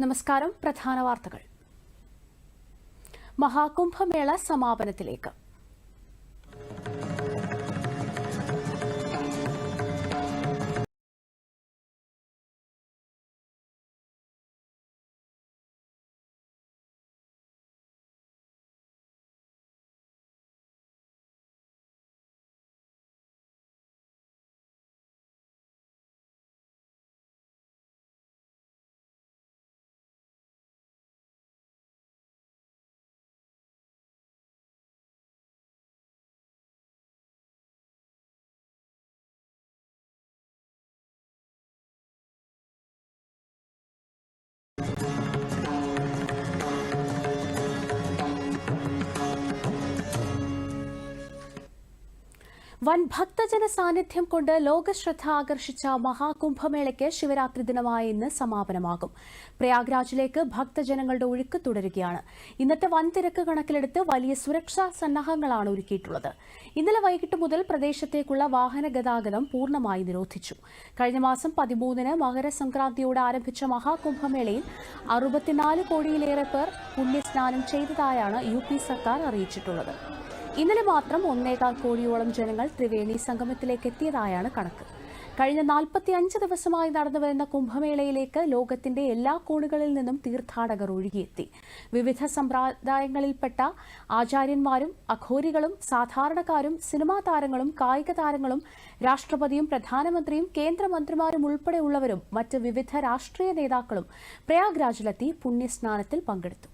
നമസ്കാരം. പ്രധാന വാർത്തകൾ. മഹാകുംഭമേള സമാപനത്തിലേക്ക്. you. വൻ ഭക്തജന സാന്നിധ്യം കൊണ്ട് ലോകശ്രദ്ധ ആകർഷിച്ച മഹാകുംഭമേളയ്ക്ക് ശിവരാത്രി ദിനമായ ഇന്ന് സമാപനമാകും. പ്രയാഗ്രാജിലേക്ക് ഭക്തജനങ്ങളുടെ ഒഴുക്ക് തുടരുകയാണ്. ഇന്നത്തെ വൻ തിരക്ക് കണക്കിലെടുത്ത് വലിയ സുരക്ഷാ സന്നാഹങ്ങളാണ് ഒരുക്കിയിട്ടുള്ളത്. ഇന്നലെ വൈകിട്ട് മുതൽ പ്രദേശത്തേക്കുള്ള വാഹന ഗതാഗതം പൂർണമായി നിരോധിച്ചു. കഴിഞ്ഞ മാസം പതിമൂന്നിന് മകരസംക്രാന്തിയോടെ ആരംഭിച്ച മഹാകുംഭമേളയിൽ അറുപത്തിനാല് കോടിയിലേറെ പേർ പുണ്യസ്നാനം ചെയ്തതായാണ് യു സർക്കാർ അറിയിച്ചിട്ടുള്ളത്. ഇന്നലെ മാത്രം ഒന്നേകാൽ കോടിയോളം ജനങ്ങൾ ത്രിവേണി സംഗമത്തിലേക്ക് എത്തിയതായാണ് കണക്ക്. കഴിഞ്ഞ നാൽപ്പത്തി അഞ്ച് ദിവസമായി നടന്നുവരുന്ന കുംഭമേളയിലേക്ക് ലോകത്തിന്റെ എല്ലാ കോണുകളിൽ നിന്നും തീർത്ഥാടകർ ഒഴുകിയെത്തി. വിവിധ സമ്പ്രദായങ്ങളിൽപ്പെട്ട ആചാര്യന്മാരും അഘോരികളും സാധാരണക്കാരും സിനിമാ താരങ്ങളും കായിക താരങ്ങളും രാഷ്ട്രപതിയും പ്രധാനമന്ത്രിയും കേന്ദ്രമന്ത്രിമാരും ഉൾപ്പെടെയുള്ളവരും മറ്റ് വിവിധ രാഷ്ട്രീയ നേതാക്കളും പ്രയാഗ്രാജിലെത്തി പുണ്യസ്നാനത്തിൽ പങ്കെടുത്തു.